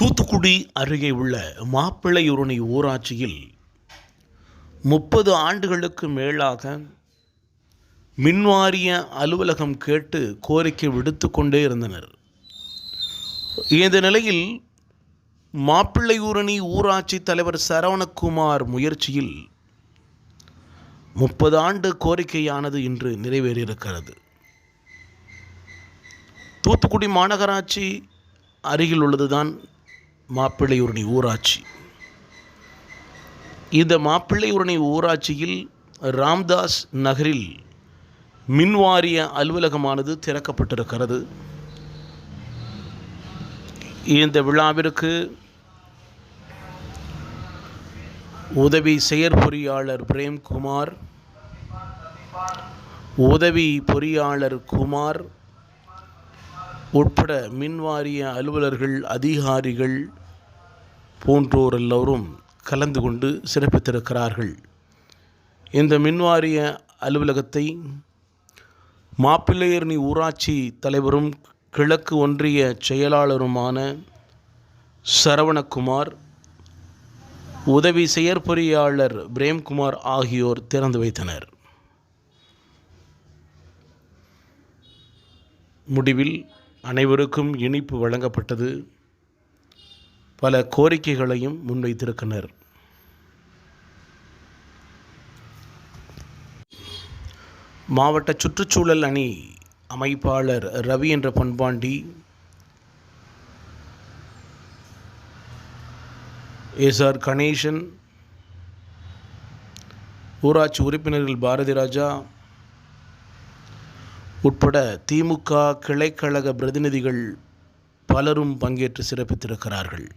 தூத்துக்குடி அருகே உள்ள மாப்பிள்ளையுரணி ஊராட்சியில் முப்பது ஆண்டுகளுக்கு மேலாக மின்வாரிய அலுவலகம் கேட்டு கோரிக்கை விடுத்து கொண்டே இருந்தனர். இந்த நிலையில் மாப்பிள்ளையூரணி ஊராட்சி தலைவர் சரவணகுமார் முயற்சியில் முப்பது ஆண்டு கோரிக்கையானது இன்று நிறைவேறியிருக்கிறது. தூத்துக்குடி மாநகராட்சி அருகில் உள்ளதுதான் மாப்பிள்ளையூரணி ஊராட்சி. இந்த மாப்பிள்ளையூரணி ஊராட்சியில் ராம்தாஸ் நகரில் மின்வாரிய அலுவலகமானது திறக்கப்பட்டிருக்கிறது. இந்த விழாவிற்கு உதவி செயற்பொறியாளர் பிரேம்குமார் உதவி பொறியாளர் குமார் உட்பட மின்வாரிய அலுவலர்கள் அதிகாரிகள் போன்றோர் எல்லோரும் கலந்து கொண்டு சிறப்பித்திருக்கிறார்கள். இந்த மின்வாரிய அலுவலகத்தை மாப்பிள்ளையர்னி ஊராட்சி தலைவரும் கிழக்கு ஒன்றிய செயலாளருமான சரவணகுமார் உதவி செயற்பொறியாளர் பிரேம்குமார் ஆகியோர் திறந்து வைத்தனர். முடிவில் அனைவருக்கும் இனிப்பு வழங்கப்பட்டது. பல கோரிக்கைகளையும் முன்வைத்திருக்கின்றனர். மாவட்ட சுற்றுச்சூழல் அணி அமைப்பாளர் ரவி என்ற பண்பாண்டி எஸ்ஆர் கணேசன் ஊராட்சி உறுப்பினர்கள் பாரதி ராஜா உட்பட திமுக கிளைக்கழக பிரதிநிதிகள் பலரும் பங்கேற்று சிறப்பித்திருக்கிறார்கள்.